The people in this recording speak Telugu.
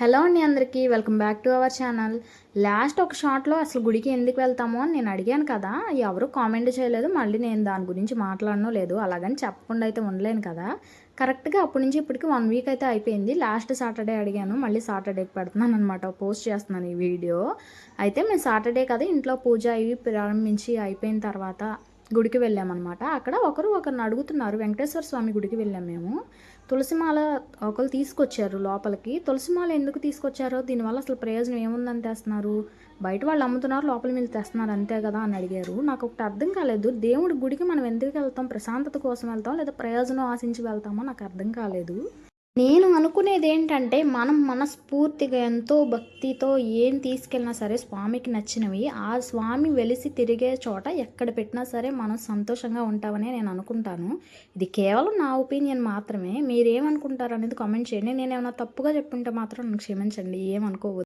హలో అండి అందరికీ welcome back to our channel. Last ఒక షార్ట్లో అసలు గుడికి ఎందుకు వెళ్తామో అని నేను అడిగాను కదా. ఎవరు కామెంట్ చేయలేదు మళ్ళీ నేను దాని గురించి మాట్లాడనో లేదు అలాగని చెప్పకుండా అయితే ఉండలేను కదా. కరెక్ట్గా అప్పటి నుంచి ఇప్పటికి వన్ వీక్ అయితే అయిపోయింది. లాస్ట్ సాటర్డే అడిగాను మళ్ళీ సాటర్డేకి పెడుతున్నాను అనమాట పోస్ట్ చేస్తున్నాను ఈ వీడియో. అయితే మేము సాటర్డే కదా ఇంట్లో పూజ ఇవి ప్రారంభించి అయిపోయిన తర్వాత గుడికి వెళ్ళామన్నమాట. అక్కడ ఒకరు ఒకరిని అడుగుతున్నారు వెంకటేశ్వర స్వామి గుడికి వెళ్ళాం మేము. తులసిమాల ఒకరు తీసుకొచ్చారు లోపలికి. తులసిమాల ఎందుకు తీసుకొచ్చారో దీనివల్ల అసలు ప్రయోజనం ఏముందని తెస్తున్నారు? బయట వాళ్ళు అమ్ముతున్నారు లోపల మీరు తెస్తున్నారు అంతే కదా అని అడిగారు. నాకు ఒకటి అర్థం కాలేదు. దేవుడి గుడికి మనం ఎందుకు వెళ్తాం? ప్రశాంతత కోసం వెళ్తాం లేదా ప్రయోజనం ఆశించి వెళ్తామో నాకు అర్థం కాలేదు. నేను అనుకునేది ఏంటంటే మనం మనస్ఫూర్తిగా ఎంతో భక్తితో ఏం తీసుకెళ్ళినా సరే స్వామికి నచ్చినవి ఆ స్వామి వెలిసి తిరిగే చోట ఎక్కడ పెట్టినా సరే మనం సంతోషంగా ఉంటామని నేను అనుకుంటాను. ఇది కేవలం నా ఒపీనియన్ మాత్రమే. మీరేమనుకుంటారు అనేది కామెంట్ చేయండి. నేను ఏమైనా తప్పుగా చెప్పుంటే మాత్రం నన్ను క్షమించండి. ఏమనుకోవద్దు.